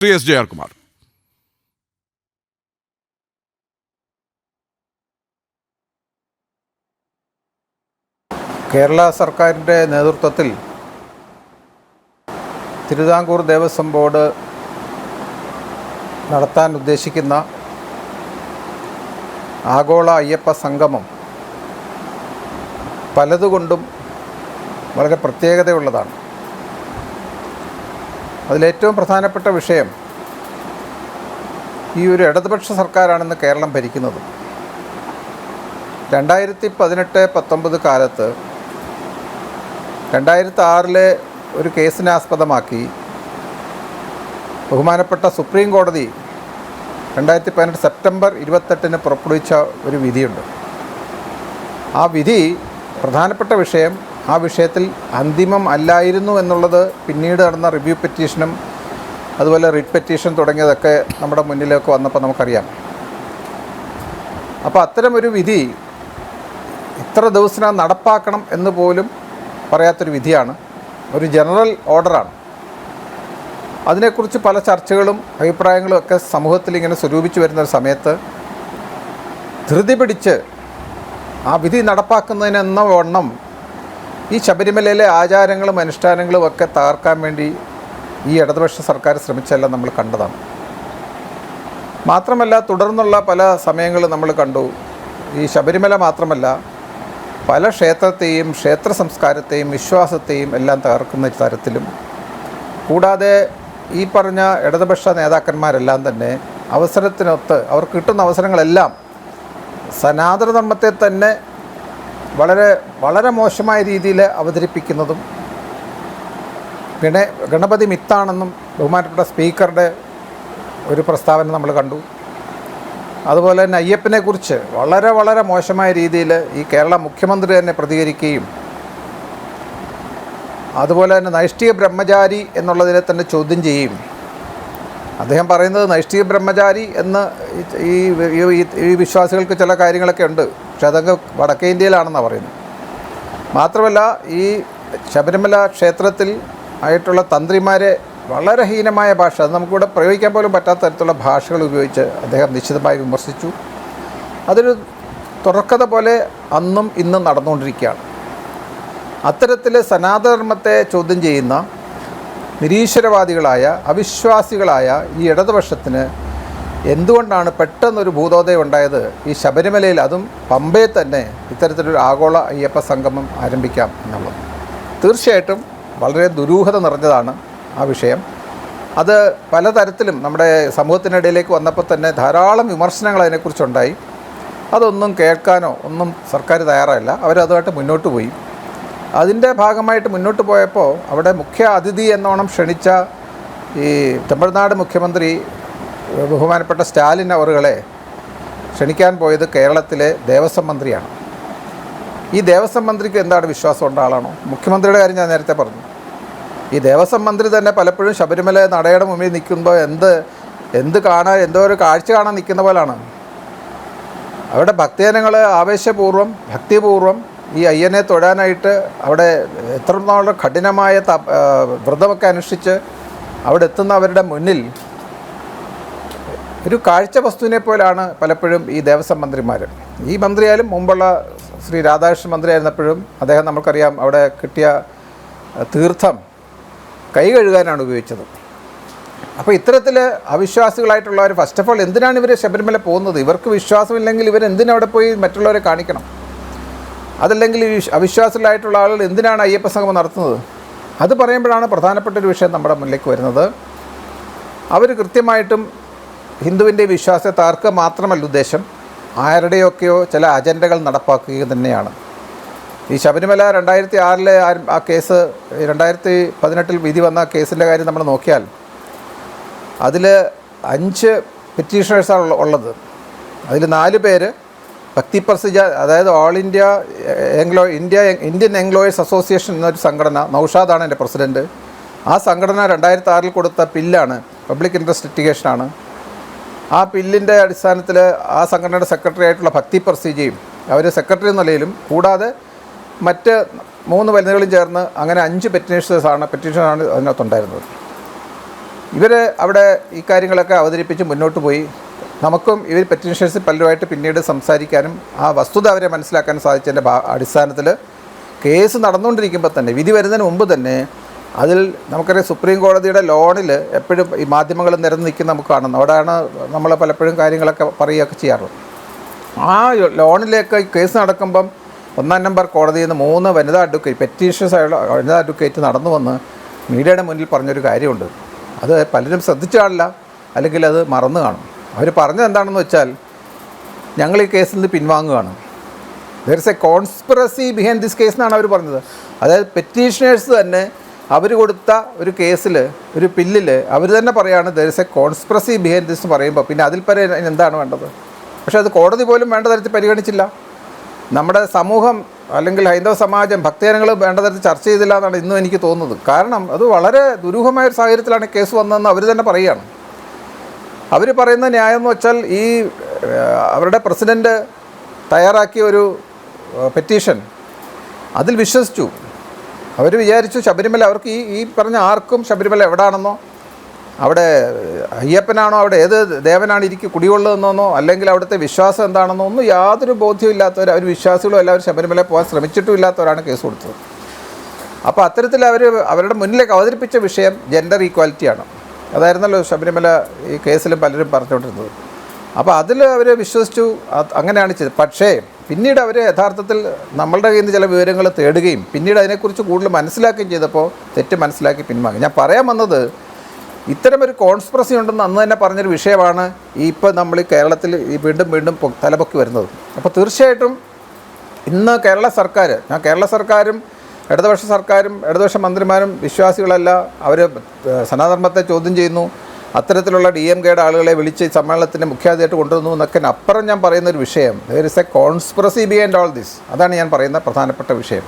Shri S Jayakumar Kerala സർക്കാരിന്റെ നേതൃത്വത്തിൽ Thiruvithamkoor Devaswom board നടത്താൻ ഉദ്ദേശിക്കുന്ന ആഗോള അയ്യപ്പ സംഗമം പലതുകൊണ്ടും വളരെ പ്രത്യേകതയുള്ളതാണ്. അതിലേറ്റവും പ്രധാനപ്പെട്ട വിഷയം ഈ ഒരു ഇടതുപക്ഷ സർക്കാരാണെന്ന് കേരളം ഭരിക്കുന്നത്. രണ്ടായിരത്തി പതിനെട്ട് പത്തൊമ്പത് കാലത്ത് രണ്ടായിരത്തി ആറിലെ ഒരു കേസിനെ ആസ്പദമാക്കി ബഹുമാനപ്പെട്ട സുപ്രീം കോടതി രണ്ടായിരത്തി പതിനെട്ട് സെപ്റ്റംബർ ഇരുപത്തെട്ടിന് പുറപ്പെടുവിച്ച ഒരു വിധിയുണ്ട്. ആ വിധി പ്രധാനപ്പെട്ട വിഷയം ആ വിഷയത്തിൽ അന്തിമം അല്ലായിരുന്നു എന്നുള്ളത് പിന്നീട് നടന്ന റിവ്യൂ പെറ്റീഷനും അതുപോലെ റിറ്റ് പെറ്റീഷൻ തുടങ്ങിയതൊക്കെ നമ്മുടെ മുന്നിലേക്ക് വന്നപ്പോൾ നമുക്കറിയാം. അപ്പോൾ അത്തരം ഒരു വിധി ഇത്ര ദിവസത്തിനകം നടപ്പാക്കണം എന്ന് പോലും പറയാത്തൊരു വിധിയാണ്. ഒരു ജനറൽ ഓർഡറാണ്. അതിനെക്കുറിച്ച് പല ചർച്ചകളും അഭിപ്രായങ്ങളും ഒക്കെ സമൂഹത്തിൽ ഇങ്ങനെ സ്വരൂപിച്ചു വരുന്ന ഒരു സമയത്ത് ധൃതി പിടിച്ച് ആ വിധി നടപ്പാക്കുന്നതിനെന്ന വണ്ണം ഈ ശബരിമലയിലെ ആചാരങ്ങളും അനുഷ്ഠാനങ്ങളും ഒക്കെ തകർക്കാൻ വേണ്ടി ഈ ഇടതുപക്ഷ സർക്കാർ ശ്രമിച്ചെല്ലാം നമ്മൾ കണ്ടതാണ്. മാത്രമല്ല തുടർന്നുള്ള പല സമയങ്ങളും നമ്മൾ കണ്ടു. ഈ ശബരിമല മാത്രമല്ല പല ക്ഷേത്രത്തെയും ക്ഷേത്ര സംസ്കാരത്തെയും വിശ്വാസത്തെയും എല്ലാം തകർക്കുന്ന തരത്തിലും കൂടാതെ ഈ പറഞ്ഞ ഇടതുപക്ഷ നേതാക്കന്മാരെല്ലാം തന്നെ അവസരത്തിനൊത്ത് അവർ കിട്ടുന്ന അവസരങ്ങളെല്ലാം സനാതനധർമ്മത്തെ തന്നെ വളരെ വളരെ മോശമായ രീതിയിൽ അവതരിപ്പിക്കുന്നതും ഗണ ഗണപതി മിത്താണെന്നും ബഹുമാനപ്പെട്ട സ്പീക്കറുടെ ഒരു പ്രസ്താവന നമ്മൾ കണ്ടു. അതുപോലെ തന്നെ അയ്യപ്പനെ കുറിച്ച് വളരെ വളരെ മോശമായ രീതിയിൽ ഈ കേരള മുഖ്യമന്ത്രി തന്നെ പ്രതികരിക്കുകയും അതുപോലെ തന്നെ നൈഷ്ഠിക ബ്രഹ്മചാരി എന്നുള്ളതിനെ തന്നെ ചോദ്യം ചെയ്യും അദ്ദേഹം പറയുന്നത് നൈഷ്ഠിക ബ്രഹ്മചാരി എന്ന് ഈ വിശ്വാസികൾക്ക് ചില കാര്യങ്ങളൊക്കെ ഉണ്ട്. പക്ഷെ അതൊക്കെ വടക്കേ ഇന്ത്യയിലാണെന്നാണ് പറയുന്നത്. മാത്രമല്ല ഈ ശബരിമല ക്ഷേത്രത്തിൽ ആയിട്ടുള്ള തന്ത്രിമാരെ വളരെ ഹീനമായ ഭാഷ അത് നമുക്കിവിടെ പ്രയോഗിക്കാൻ പോലും പറ്റാത്ത തരത്തിലുള്ള ഭാഷകൾ ഉപയോഗിച്ച് അദ്ദേഹം നിശ്ചിതമായി വിമർശിച്ചു. അതൊരു തുടക്കത പോലെ അന്നും ഇന്നും നടന്നുകൊണ്ടിരിക്കുകയാണ്. അത്തരത്തിൽ സനാതനധർമ്മത്തെ ചോദ്യം ചെയ്യുന്ന നിരീശ്വരവാദികളായ അവിശ്വാസികളായ ഈ ഇടതുപക്ഷത്തിന് എന്തുകൊണ്ടാണ് പെട്ടെന്നൊരു ഭൂതോദയം ഉണ്ടായത്? ഈ ശബരിമലയിൽ അതും പമ്പയിൽ തന്നെ ഇത്തരത്തിലൊരു ആഗോള അയ്യപ്പ സംഗമം ആരംഭിക്കാം എന്നുള്ളത്. തീർച്ചയായിട്ടും വളരെ ദുരൂഹത നിറഞ്ഞതാണ് ആ വിഷയം. അത് പലതരത്തിലും നമ്മുടെ സമൂഹത്തിനിടയിലേക്ക് വന്നപ്പോൾ തന്നെ ധാരാളം വിമർശനങ്ങൾ അതിനെക്കുറിച്ചുണ്ടായി. അതൊന്നും കേൾക്കാനോ ഒന്നും സർക്കാർ തയ്യാറായില്ല അവരതുമായിട്ട് മുന്നോട്ട് പോയി. അതിന്റെ ഭാഗമായിട്ട് മുന്നോട്ട് പോയപ്പോൾ അവിടെ മുഖ്യ അതിഥി എന്നോണം ക്ഷണിച്ച ഈ തമിഴ്നാട് മുഖ്യമന്ത്രി ബഹുമാനപ്പെട്ട സ്റ്റാലിൻ അവറുകളെ ക്ഷണിക്കാൻ പോയത് കേരളത്തിലെ ദേവസ്വം മന്ത്രിയാണ്. ഈ ദേവസ്വം മന്ത്രിക്ക് എന്താണ് വിശ്വാസം ഉള്ള ആളാണോ? മുഖ്യമന്ത്രിയുടെ കാര്യം ഞാൻ നേരത്തെ പറഞ്ഞു. ഈ ദേവസ്വം മന്ത്രി തന്നെ പലപ്പോഴും ശബരിമല നടയുടെ മുമ്പിൽ നിൽക്കുമ്പോൾ എന്ത് എന്ത് കാണാൻ എന്തോ ഒരു കാഴ്ച കാണാൻ നിൽക്കുന്ന പോലാണ്. അവിടെ ഭക്തജനങ്ങൾ ആവേശപൂർവം ഭക്തിപൂർവം ഈ അയ്യനെ തൊഴാനായിട്ട് അവിടെ എത്ര നാളുടെ കഠിനമായ വ്രതമൊക്കെ അനുഷ്ഠിച്ച് അവിടെ എത്തുന്നവരുടെ മുന്നിൽ ഒരു കാഴ്ച വസ്തുവിനെ പോലാണ് പലപ്പോഴും ഈ ദേവസ്വം മന്ത്രിമാർ ഈ മന്ത്രിയായാലും മുമ്പുള്ള ശ്രീ രാധാകൃഷ്ണൻ മന്ത്രിയായിരുന്നപ്പോഴും അദ്ദേഹം നമുക്കറിയാം അവിടെ കിട്ടിയ തീർത്ഥം കൈ കഴുകാനാണ് ഉപയോഗിച്ചത്. അപ്പോൾ ഇത്തരത്തിൽ അവിശ്വാസികളായിട്ടുള്ളവർ ഫസ്റ്റ് ഓഫ് ഓൾ എന്തിനാണ് ഇവർ ശബരിമല പോകുന്നത്? ഇവർക്ക് വിശ്വാസമില്ലെങ്കിൽ ഇവർ എന്തിനവിടെ പോയി മറ്റുള്ളവരെ കാണിക്കണം? അതല്ലെങ്കിൽ ഈ അവിശ്വാസികളായിട്ടുള്ള ആളുകൾ എന്തിനാണ് അയ്യപ്പ സംഗമം നടത്തുന്നത്? അത് പറയുമ്പോഴാണ് പ്രധാനപ്പെട്ട ഒരു വിഷയം നമ്മുടെ മുന്നിലേക്ക് വരുന്നത്. അവർ കൃത്യമായിട്ടും ഹിന്ദുവിന്റെ വിശ്വാസത്തെ തകർക്കുക മാത്രമല്ല ഉദ്ദേശം ആരുടെയൊക്കെയോ ചില അജണ്ടകൾ നടപ്പാക്കുക തന്നെയാണ്. ഈ ശബരിമല രണ്ടായിരത്തി ആറിലെ ആ കേസ് രണ്ടായിരത്തി പതിനെട്ടിൽ വിധി വന്ന കേസിന്റെ കാര്യം നമ്മൾ നോക്കിയാൽ അതിൽ അഞ്ച് പെറ്റീഷണേഴ്സാണ് ഉള്ള- ഉള്ളത്. അതിൽ നാല് പേര് ഭക്തി പ്രസിജ അതായത് all India Anglo India Indian employers association എന്നൊരു സംഘടന നൌഷാദാണ് എന്റെ പ്രസിഡന്റ് ആ സംഘടന രണ്ടായിരത്തി ആറിൽ കൊടുത്ത പില്ലാണ് പബ്ലിക് ഇൻട്രസ്റ്റ് ലിറ്റിഗേഷനാണ് ആ ബില്ലിന്റെ അടിസ്ഥാനത്തിൽ ആ സംഘടനയുടെ സെക്രട്ടറി ആയിട്ടുള്ള ഭക്തി പ്രസിജിയും അവർ സെക്രട്ടറി എന്ന നിലയിലും കൂടാതെ മറ്റ് മൂന്ന് വനിതകളും ചേർന്ന് അങ്ങനെ അഞ്ച് പെറ്റീഷേഴ്സാണ് പെറ്റീഷനാണ് അതിനകത്തുണ്ടായിരുന്നത്. ഇവർ അവിടെ ഈ കാര്യങ്ങളൊക്കെ അവതരിപ്പിച്ച് മുന്നോട്ട് പോയി. നമുക്കും ഇവർ പെറ്റീഷേഴ്സ് പലരുമായിട്ട് പിന്നീട് സംസാരിക്കാനും ആ വസ്തുത അവരെ മനസ്സിലാക്കാൻ സാധിച്ചതിന്റെ അടിസ്ഥാനത്തിൽ കേസ് നടന്നുകൊണ്ടിരിക്കുമ്പോൾ തന്നെ വിധി വരുന്നതിന് മുമ്പ് തന്നെ അതിൽ നമുക്കറിയാം സുപ്രീം കോടതിയുടെ ലോണിൽ എപ്പോഴും ഈ മാധ്യമങ്ങൾ നിരന്ന് നിൽക്കുന്ന നമുക്ക് കാണുന്നു. അവിടെയാണ് നമ്മൾ പലപ്പോഴും കാര്യങ്ങളൊക്കെ പറയുകയൊക്കെ ചെയ്യാറുള്ളത് ആ ലോണിലേക്ക് കേസ് നടക്കുമ്പം ഒന്നാം നമ്പർ കോടതിയിൽ നിന്ന് മൂന്ന് വനിതാ അഡ്വക്കേറ്റ് പെറ്റീഷൻസ് ആയുള്ള വനിതാ അഡ്വക്കേറ്റ് നടന്നു വന്ന് മീഡിയയുടെ മുന്നിൽ പറഞ്ഞൊരു കാര്യമുണ്ട്. അത് പലരും ശ്രദ്ധിച്ചാളില്ല അല്ലെങ്കിൽ അത് മറന്നു കാണും. അവർ പറഞ്ഞത് എന്താണെന്ന് വെച്ചാൽ ഞങ്ങൾ ഈ കേസിൽ നിന്ന് പിൻവാങ്ങുകയാണ്. There is a conspiracy behind this case എന്നാണ് അവർ പറഞ്ഞത്. അതായത് പെറ്റീഷനേഴ്സ് തന്നെ അവർ കൊടുത്ത ഒരു കേസിൽ ഒരു പില്ലിൽ അവർ തന്നെ പറയുകയാണ് there is a conspiracy behind this എന്ന് പറയുമ്പോൾ പിന്നെ അതിൽ പരെ എന്താണ് വേണ്ടത്? പക്ഷേ അത് കോടതി പോലും വേണ്ട തരത്തിൽ പരിഗണിച്ചില്ല. നമ്മുടെ സമൂഹം അല്ലെങ്കിൽ ഹൈന്ദവ സമാജം ഭക്തജനങ്ങൾ വേണ്ട തരത്തിൽ ചർച്ച ചെയ്തില്ല എന്നാണ് ഇന്നും എനിക്ക് തോന്നുന്നത്. കാരണം അത് വളരെ ദുരൂഹമായ ഒരു സാഹചര്യത്തിലാണ് കേസ് വന്നതെന്ന് അവർ തന്നെ പറയുകയാണ്. അവർ പറയുന്ന ന്യായം എന്ന് വെച്ചാൽ ഈ അവരുടെ പ്രസിഡന്റ് തയ്യാറാക്കിയ ഒരു പെറ്റീഷൻ അതിൽ വിശ്വസിച്ചു. അവർ വിചാരിച്ചു ശബരിമല അവർക്ക് ഈ ഈ പറഞ്ഞ ആർക്കും ശബരിമല എവിടാണെന്നോ അവിടെ അയ്യപ്പനാണോ അവിടെ ഏത് ദേവനാണ് ഇരിക്കു കുടികൊള്ളുന്നതെന്നോ അല്ലെങ്കിൽ അവിടുത്തെ വിശ്വാസം എന്താണെന്നോ ഒന്നും യാതൊരു ബോധ്യവും ഇല്ലാത്തവർ അവർ വിശ്വാസികളും എല്ലാവരും ശബരിമല പോകാൻ ശ്രമിച്ചിട്ടും ഇല്ലാത്തവരാണ് കേസ് കൊടുത്തത്. അപ്പോൾ അത്തരത്തിൽ അവർ അവരുടെ മുന്നിലേക്ക് അവതരിപ്പിച്ച വിഷയം ജെൻഡർ ഈക്വാലിറ്റിയാണ് അതായിരുന്നല്ലോ ശബരിമല ഈ കേസിലും പലരും പറഞ്ഞുകൊണ്ടിരുന്നത്. അപ്പോൾ അതിൽ അവർ വിശ്വസിച്ചു. അങ്ങനെയാണ് ചെയ്തത്. പക്ഷേ പിന്നീട് അവർ യഥാർത്ഥത്തിൽ നമ്മളുടെ കയ്യിൽ നിന്ന് ചില വിവരങ്ങൾ തേടുകയും പിന്നീട് അതിനെക്കുറിച്ച് കൂടുതൽ മനസ്സിലാക്കുകയും ചെയ്തപ്പോൾ തെറ്റ് മനസ്സിലാക്കി പിൻവാങ്ങി. ഞാൻ പറയാൻ വന്നത് ഇത്തരമൊരു കോൺസ്പ്രസി ഉണ്ടെന്ന് അന്ന് തന്നെ പറഞ്ഞൊരു വിഷയമാണ് ഈ ഇപ്പോൾ നമ്മൾ ഈ കേരളത്തിൽ ഈ വീണ്ടും വീണ്ടും തലപൊക്കി വരുന്നത്. അപ്പോൾ തീർച്ചയായിട്ടും ഇന്ന് കേരള സർക്കാർ ഞാൻ കേരള സർക്കാരും ഇടതുപക്ഷ സർക്കാരും ഇടതുപക്ഷ മന്ത്രിമാരും വിശ്വാസികളല്ല അവർ സനാധർമ്മത്തെ ചോദ്യം ചെയ്യുന്നു. അത്തരത്തിലുള്ള ഡി എം കെയുടെ ആളുകളെ വിളിച്ച് സമ്മേളനത്തിന്റെ മുഖ്യാതിഥിയായിട്ട് കൊണ്ടുവന്നു എന്നൊക്കെ അപ്പുറം ഞാൻ പറയുന്ന ഒരു വിഷയം. There is a conspiracy behind all this അതാണ് ഞാൻ പറയുന്ന പ്രധാനപ്പെട്ട വിഷയം.